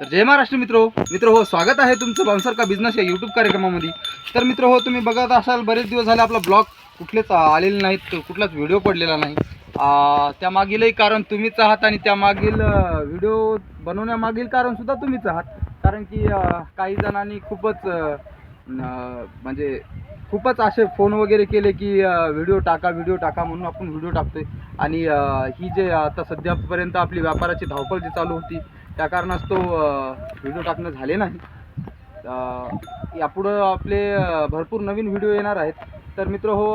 तर जय महाराष्ट्र मित्र. मित्र हो स्वागत आहे तुमचं बाउन्सर का बिझनेस या यूट्यूब कार्यक्रमामध्ये. तर मित्र हो तुम्ही बघत असाल बरेच दिवस झाले आपला ब्लॉग कुठलेच आलेले नाहीत कुठलाच व्हिडिओ पडलेला नाही. त्यामागीलही कारण तुम्हीच आहात आणि त्यामागील व्हिडिओ बनवण्यामागील कारणसुद्धा तुम्हीच आहात. कारण की काही जणांनी खूपच म्हणजे खूपच असे फोन वगैरे केले की व्हिडिओ टाका व्हिडिओ टाका म्हणून आपण व्हिडिओ टाकतोय. आणि ही जे आता सध्यापर्यंत आपली व्यापाराची धावपळ जी चालू होती त्या कारणास्तव व्हिडिओ टाकणं झाले नाही. यापुढं आपले भरपूर नवीन व्हिडिओ येणार आहेत. तर मित्र हो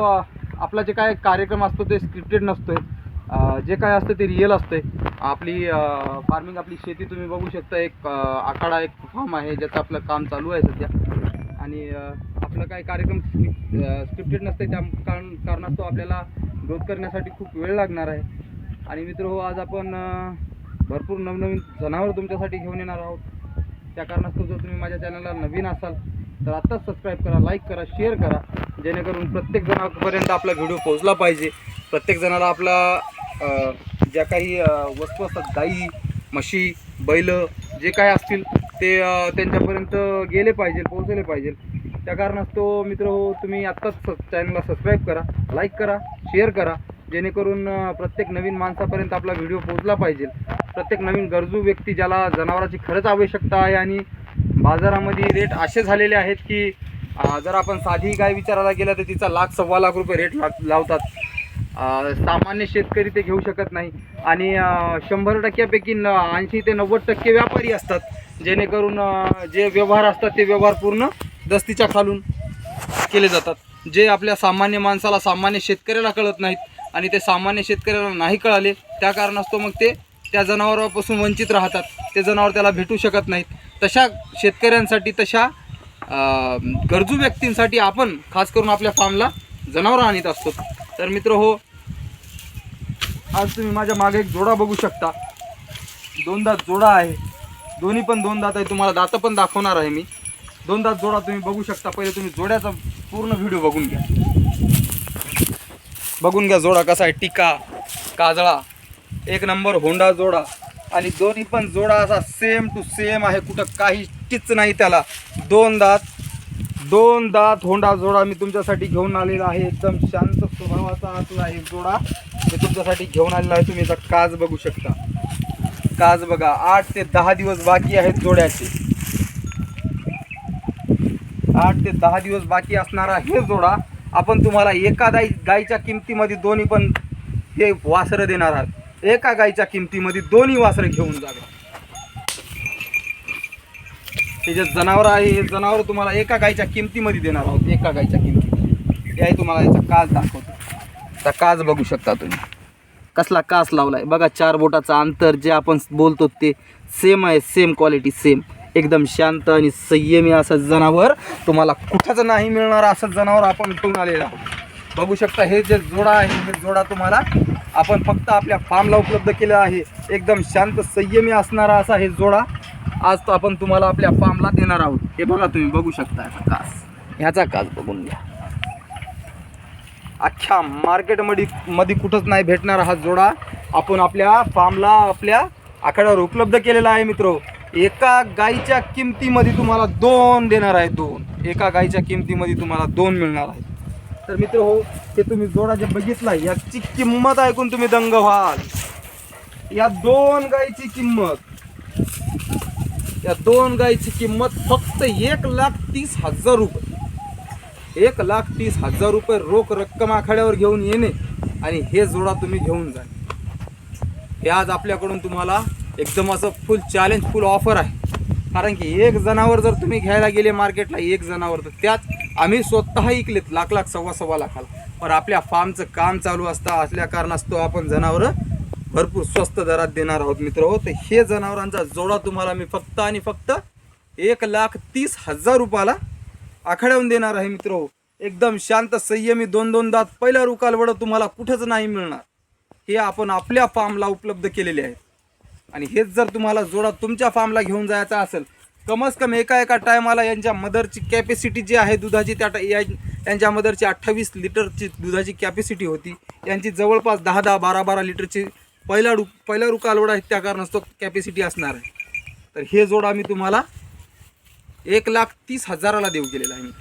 आपला जे काय कार्यक्रम असतो ते स्क्रिप्टेड नसतो आहे जे काय असतं ते रिअल असतंय. आपली फार्मिंग आपली शेती तुम्ही बघू शकता. एक आखाडा एक फार्म आहे ज्याचं आपलं काम चालू आहे सध्या. आणि आपलं काय कार्यक्रम स्क्रिप्टेड नसते त्या कारण कारणास्तव आपल्याला ग्रोथ करण्यासाठी खूप वेळ लागणार आहे. आणि मित्र हो आज आपण भरपूर नवनवीन जनावर तुमच्यासाठी घेऊन येणार आहोत. त्या कारणास्तव जर तुम्ही माझ्या चॅनलला नवीन असाल तर आत्ताच सबस्क्राईब करा लाईक करा शेअर करा. जेणेकरून प्रत्येक जणापर्यंत आपला व्हिडिओ पोहोचला पाहिजे. प्रत्येक जणाला आपला ज्या काही वस्तू असतात गाई म्हशी बैल जे काय असतील ते त्यांच्यापर्यंत गेले पाहिजे पोहोचले पाहिजे. त्या कारणास्तव मित्र हो तुम्ही आत्ताच चॅनलला सबस्क्राईब करा लाईक करा शेअर करा. जेणेकरून प्रत्येक नवीन माणसापर्यंत आपला व्हिडिओ पोहोचला पाहिजे. प्रत्येक नवीन गरजू व्यक्ती ज्याला जनावराची खरंच आवश्यकता आहे आणि बाजारामध्ये रेट असे झालेले आहेत की जर आपण साधी गाय विचारायला गेला तर तिचा लाख सव्वा लाख रुपये रेट ला लावतात. सामान्य शेतकरी ते घेऊ शकत नाही. आणि शंभर टक्क्यापैकी न ऐंशी ते नव्वद टक्के व्यापारी असतात जेणेकरून जे व्यवहार असतात ते व्यवहार पूर्ण दस्तीच्या खालून केले जातात. जे आपल्या सामान्य माणसाला सामान्य शेतकऱ्याला कळत नाहीत आणि ते सामान्य शेतकऱ्याला नाही कळाले त्या कारणास्तव मग ते त्या जनावरापासून वंचित राहतात. ते जनावर त्याला भेटू शकत नाहीत. तशा शेतकऱ्यांसाठी तशा गरजू व्यक्तींसाठी आपण खास करून आपल्या फार्मला जनावरं आणत असतो. तर मित्र हो आज तुम्ही माझ्या मागे एक जोडा बघू शकता. दोन दात जोडा आहे. दोन्ही पण दोन दात आहे तुम्हाला दातं पण दाखवणार आहे मी. दोन दात जोडा तुम्ही बघू शकता. पहिले तुम्ही जोड्याचा पूर्ण व्हिडिओ बघून घ्या. बघून घ्या जोडा कसा आहे. टिका काजळा. एक नंबर होंडा जोडा. आणि दोन्ही पण जोडा असा सेम टू सेम आहे कुठं काही टिच नाही त्याला. दोन दात दोन दात होंडा जोडा मी तुमच्यासाठी घेऊन आलेला आहे. एकदम शांत स्वभावाचा असला एक जोडा मी तुमच्यासाठी घेऊन आलेला आहे. तुम्ही याचा काज बघू शकता. काज बघा आठ ते दहा दिवस बाकी आहेत जोड्याचे. आठ ते दहा दिवस बाकी असणारा हे जोडा आपण तुम्हाला एका गाई गाईच्या किमतीमध्ये दोन्ही पण हे वासरं देणार आहात. एका गाईच्या किमतीमध्ये दोन्ही वासरं घेऊन जावे. हे जे जनावर आहे हे जनावर तुम्हाला एका गाईच्या किमतीमध्ये देणार आहोत. एका गाईच्या किमती हे तुम्हाला याचा काच दाखवतो. त्या काच बघू शकता तुम्ही. कसला कास आहे बघा चार बोटाचं अंतर जे आपण बोलतो ते सेम आहे सेम क्वालिटी सेम एकदम शांत आणि संयमी असं जनावर तुम्हाला कुठंच नाही मिळणार असं जनावर आपण घेऊन आलेलं आहोत. बघू शकता हे जे जोडा आहे हे जोडा तुम्हाला आपण फक्त आपल्या फार्मला उपलब्ध केलं आहे. एकदम शांत संयमी असणारा असा हे जोडा आज तो आपण तुम्हाला आपल्या फार्मला देणार आहोत. हे बघा तुम्ही बघू शकता याचा कास. ह्याचा कास बघून घ्या. अख्ख्या मार्केटमध्ये मध्ये कुठंच नाही भेटणारा हा जोडा. आपण आपल्या फार्मला आपल्या आखाड्यावर उपलब्ध केलेला आहे मित्र. एका गाईच्या किमतीमध्ये तुम्हाला दोन देणार आहे दोन. एका गाईच्या किमतीमध्ये तुम्हाला दोन मिळणार आहे. तर मित्र हो ते तुम्ही जोडा जे बघितला याची किंमत ऐकून तुम्ही दंग व्हाल. या दोन गाईची किंमत. या दोन गाईची किंमत फक्त एक लाख तीस हजार रुपये. एक लाख तीस हजार रुपये रोख रक्कम आखाड्यावर घेऊन येणे आणि हे जोडा तुम्ही घेऊन जा. हे आज आपल्याकडून तुम्हाला एकदम असं फुल चॅलेंज फुल ऑफर आहे. कारण की एक जनावर जर तुम्ही घ्यायला गेले मार्केटला एक जनावर तर त्यात आम्ही स्वतः इकलेत लाख लाख सव्वा सव्वा लाखाला. पण आपल्या फार्मचं काम चालू असता असल्या कारणास्तव आपण जनावरं भरपूर स्वस्त दरात देणार आहोत मित्र हो तर हे जनावरांचा जोडा तुम्हाला मी फक्त आणि फक्त एक लाख तीस हजार रुपयाला आखाड्याहून देणार आहे मित्र हो एकदम शांत संयमी दोन दोन दात पहिला रुकालवड तुम्हाला कुठंच नाही मिळणार. हे आपण आपल्या फार्मला उपलब्ध केलेले आहे. आणि हेच जर तुम्हाला जोडा तुमच्या फार्मला घेऊन जायचा असेल कमस कम एका एका टायमाला यांच्या मदरची कॅपॅसिटी जी आहे दुधाची त्या या- यांच्या मदरची अठ्ठावीस लिटरची दुधाची कॅपॅसिटी होती. यांची जवळपास दहा दहा बारा बारा लिटरची पहिला रु पहिला रुकालवड आहे त्या कारणास्तव कॅपॅसिटी असणार आहे. तर हे जोड आम्ही तुम्हाला एक लाख तीस हजाराला देऊ केलेला आहे. मी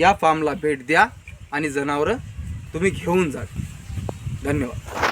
या फार्मला भेट द्या आणि जनावरं तुम्ही घेऊन जा. धन्यवाद.